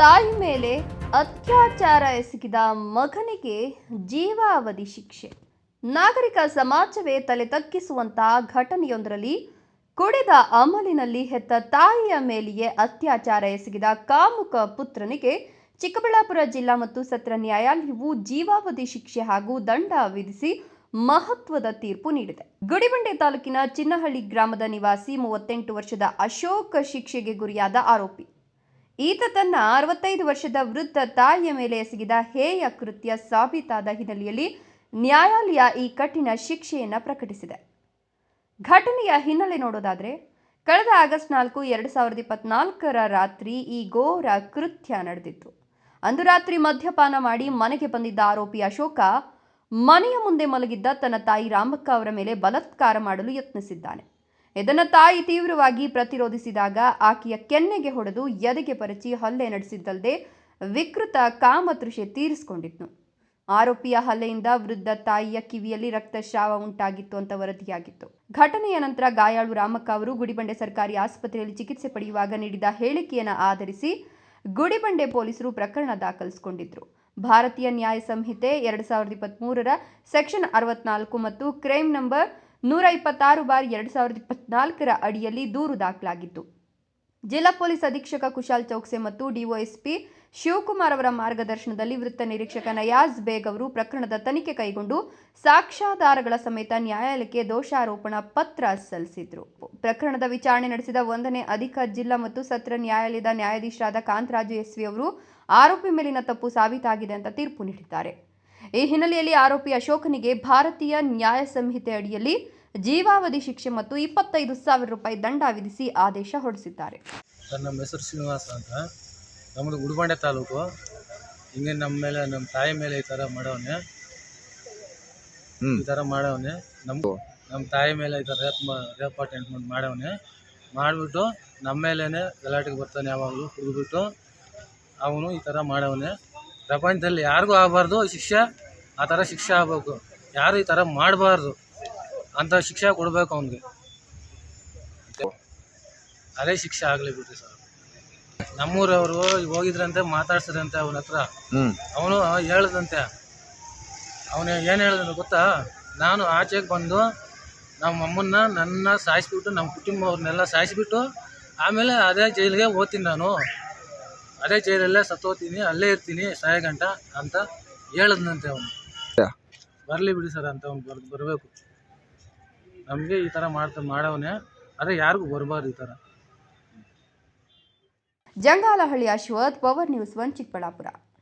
ತಾಯಿ ಮೇಲೆ ಅತ್ಯಾಚಾರ ಎಸಗಿದ ಮಗನಿಗೆ ಜೀವಾವಧಿ ಶಿಕ್ಷೆ. ನಾಗರಿಕ ಸಮಾಜವೇ ತಲೆ ತಗ್ಗಿಸುವಂತಹ ಘಟನೆಯೊಂದರಲ್ಲಿ ಕುಡಿದ ಅಮಲಿನಲ್ಲಿ ಹೆತ್ತ ತಾಯಿಯ ಮೇಲೆಯೇ ಅತ್ಯಾಚಾರ ಎಸಗಿದ ಕಾಮುಕ ಪುತ್ರನಿಗೆ ಚಿಕ್ಕಬಳ್ಳಾಪುರ ಜಿಲ್ಲಾ ಮತ್ತು ಸತ್ರ ನ್ಯಾಯಾಲಯವು ಜೀವಾವಧಿ ಶಿಕ್ಷೆ ಹಾಗೂ ದಂಡ ವಿಧಿಸಿ ಮಹತ್ವದ ತೀರ್ಪು ನೀಡಿದೆ. ಗುಡಿಬಂಡೆ ತಾಲೂಕಿನ ಚಿನ್ನಹಳ್ಳಿ ಗ್ರಾಮದ ನಿವಾಸಿ ಮೂವತ್ತೆಂಟು ವರ್ಷದ ಅಶೋಕ ಶಿಕ್ಷೆಗೆ ಗುರಿಯಾದ ಆರೋಪಿ. ಈತ ತನ್ನ ಅರವತ್ತೈದು ವರ್ಷದ ವೃದ್ಧ ತಾಯಿಯ ಮೇಲೆ ಎಸಗಿದ ಹೇಯ ಕೃತ್ಯ ಸಾಬೀತಾದ ಹಿನ್ನೆಲೆಯಲ್ಲಿ ನ್ಯಾಯಾಲಯ ಈ ಕಠಿಣ ಶಿಕ್ಷೆಯನ್ನು ಪ್ರಕಟಿಸಿದೆ. ಘಟನೆಯ ಹಿನ್ನೆಲೆ ನೋಡೋದಾದ್ರೆ, ಕಳೆದ ಆಗಸ್ಟ್ ನಾಲ್ಕು, ಎರಡು ಸಾವಿರದ ಇಪ್ಪತ್ನಾಲ್ಕರ ರಾತ್ರಿ ಈ ಘೋರ ಕೃತ್ಯ ನಡೆದಿತ್ತು. ಅಂದು ರಾತ್ರಿ ಮದ್ಯಪಾನ ಮಾಡಿ ಮನೆಗೆ ಬಂದಿದ್ದ ಆರೋಪಿ ಅಶೋಕ, ಮನೆಯ ಮುಂದೆ ಮಲಗಿದ್ದ ತನ್ನ ತಾಯಿ ರಾಮಕ್ಕ ಅವರ ಮೇಲೆ ಬಲಾತ್ಕಾರ ಮಾಡಲು ಯತ್ನಿಸಿದ್ದಾನೆ. ಇದನ್ನು ತಾಯಿ ತೀವ್ರವಾಗಿ ಪ್ರತಿರೋಧಿಸಿದಾಗ ಆಕೆಯ ಕೆನ್ನೆಗೆ ಹೊಡೆದು ಎದೆಗೆ ಪರಚಿ ಹಲ್ಲೆ ನಡೆಸಿದ್ದಲ್ಲದೆ ವಿಕೃತ ಕಾಮತೃಷೆ ತೀರಿಸಿಕೊಂಡಿದ್ನು. ಆರೋಪಿಯ ಹಲ್ಲೆಯಿಂದ ವೃದ್ಧ ತಾಯಿಯ ಕಿವಿಯಲ್ಲಿ ರಕ್ತಸ್ರಾವ ಉಂಟಾಗಿತ್ತು ಅಂತ ವರದಿಯಾಗಿತ್ತು. ಘಟನೆಯ ನಂತರ ಗಾಯಾಳು ರಾಮಕ್ಕ ಅವರು ಗುಡಿಬಂಡೆ ಸರ್ಕಾರಿ ಆಸ್ಪತ್ರೆಯಲ್ಲಿ ಚಿಕಿತ್ಸೆ ಪಡೆಯುವಾಗ ನೀಡಿದ ಹೇಳಿಕೆಯನ್ನು ಆಧರಿಸಿ ಗುಡಿಬಂಡೆ ಪೊಲೀಸರು ಪ್ರಕರಣ ದಾಖಲಿಸಿಕೊಂಡಿದ್ರು. ಭಾರತೀಯ ನ್ಯಾಯ ಸಂಹಿತೆ ಎರಡು ಸಾವಿರದ ಇಪ್ಪತ್ತ್ಮೂರರ ಸೆಕ್ಷನ್ ಅರವತ್ನಾಲ್ಕು ಮತ್ತು ಕ್ರೈಮ್ ನಂಬರ್ ನೂರ ಇಪ್ಪತ್ತಾರು ಬಾರ್ ಎರಡು ಸಾವಿರದ ಇಪ್ಪತ್ನಾಲ್ಕರ ಅಡಿಯಲ್ಲಿ ದೂರು ದಾಖಲಾಗಿತ್ತು. ಜಿಲ್ಲಾ ಪೊಲೀಸ್ ಅಧೀಕ್ಷಕ ಕುಶಾಲ್ ಚೌಕ್ಸೆ ಮತ್ತು ಡಿಒಎಸ್ಪಿ ಶಿವಕುಮಾರ್ ಅವರ ಮಾರ್ಗದರ್ಶನದಲ್ಲಿ ವೃತ್ತ ನಿರೀಕ್ಷಕ ನಯಾಜ್ ಬೇಗ್ ಅವರು ಪ್ರಕರಣದ ತನಿಖೆ ಕೈಗೊಂಡು ಸಾಕ್ಷ್ಯಾಧಾರಗಳ ಸಮೇತ ನ್ಯಾಯಾಲಯಕ್ಕೆ ದೋಷಾರೋಪಣಾ ಪತ್ರ ಸಲ್ಲಿಸಿದ್ರು. ಪ್ರಕರಣದ ವಿಚಾರಣೆ ನಡೆಸಿದ ಒಂದನೇ ಅಧಿಕ ಜಿಲ್ಲಾ ಮತ್ತು ಸತ್ರ ನ್ಯಾಯಾಲಯದ ನ್ಯಾಯಾಧೀಶರಾದ ಕಾಂತರಾಜು ಎಸ್ವಿ ಅವರು ಆರೋಪಿ ಮೇಲಿನ ತಪ್ಪು ಸಾಬೀತಾಗಿದೆ ಅಂತ ತೀರ್ಪು ನೀಡಿದ್ದಾರೆ. ಈ ಹಿನ್ನೆಲೆಯಲ್ಲಿ ಆರೋಪಿ ಅಶೋಕನಿಗೆ ಭಾರತೀಯ ನ್ಯಾಯ ಸಂಹಿತೆ ಅಡಿಯಲ್ಲಿ ಜೀವಾವಧಿ ಶಿಕ್ಷೆ ಮತ್ತು ಇಪ್ಪತ್ತೈದು ಸಾವಿರ ರೂಪಾಯಿ ದಂಡ ವಿಧಿಸಿ ಆದೇಶ ಹೊರಡಿಸಿದ್ದಾರೆ. ಸರ್, ನಮ್ಮ ಹೆಸರು ಶ್ರೀನಿವಾಸ ಅಂತ. ನಮ್ಮದು ಉಡುಬಂಡೆ ತಾಲೂಕು. ಹಿಂಗೆ ನಮ್ಮ ಮೇಲೆ, ನಮ್ಮ ತಾಯಿ ಮೇಲೆ ಈ ಥರ ಮಾಡವನೆ. ಈ ಥರ ಮಾಡವನೆ. ನಮ್ಮ ನಮ್ಮ ತಾಯಿ ಮೇಲೆ ಈ ಥರ ರೇಪ್ ರೇಪ್ ಅಟೆಂಟ್ಮೆಂಟ್ ಮಾಡವನೆ. ಮಾಡಿಬಿಟ್ಟು ನಮ್ಮ ಮೇಲೇ ಗಲಾಟೆಗೆ ಬರ್ತಾನೆ ಯಾವಾಗಲೂ, ಕುಡಿದ್ಬಿಟ್ಟು. ಅವನು ಈ ಥರ ಮಾಡವನೆ. ಪ್ರಪಂಚದಲ್ಲಿ ಯಾರಿಗೂ ಆಗಬಾರ್ದು ಶಿಕ್ಷೆ ಆ ಥರ ಶಿಕ್ಷೆ ಆಗಬೇಕು. ಯಾರು ಈ ಥರ ಮಾಡಬಾರ್ದು ಅಂತ ಶಿಕ್ಷೆ ಕೊಡಬೇಕು ಅವನಿಗೆ. ಅದೇ ಶಿಕ್ಷೆ ಆಗಲಿ ಬಿಡ್ರಿ ಸರ್. ನಮ್ಮೂರವರು ಹೋಗಿದ್ರಂತೆ ಮಾತಾಡ್ಸಿದ್ರಂತೆ ಅವನ ಹತ್ರ. ಅವನು ಹೇಳ್ದಂತೆ. ಅವನು ಏನು ಹೇಳಿದ್ರು ಗೊತ್ತಾ? ನಾನು ಆಚೆಗೆ ಬಂದು ನಮ್ಮ ಅಮ್ಮನ್ನ ನನ್ನ ಸಾಯಿಸ್ಬಿಟ್ಟು ನಮ್ಮ ಕುಟುಂಬ ಅವ್ರನ್ನೆಲ್ಲ ಸಾಯಿಸ್ಬಿಟ್ಟು ಆಮೇಲೆ ಅದೇ ಜೈಲಿಗೆ ಓದ್ತೀನಿ ನಾನು. ಅದೇ ಜೈಲಲ್ಲೇ ಸತ್ತೋಗ್ತೀನಿ ಅಲ್ಲೇ ಇರ್ತೀನಿ ಸಾಯಗಂಟ ಅಂತ ಹೇಳದ್ನಂತೆ ಅವನು. ಬರಲಿ ಬಿಡಿ ಸರ್ ಅಂತ ಅವ್ನು ಬರ್ ಬರಬೇಕು. ನಮಗೆ ಈ ಥರ ಮಾಡ್ತಾ ಮಾಡವನೇ ಅದೇ ಯಾರಿಗೂ ಬರಬಾರ್ದು ಈ ಥರ. Jangalahalli Ashwath power news one Chikkaballapur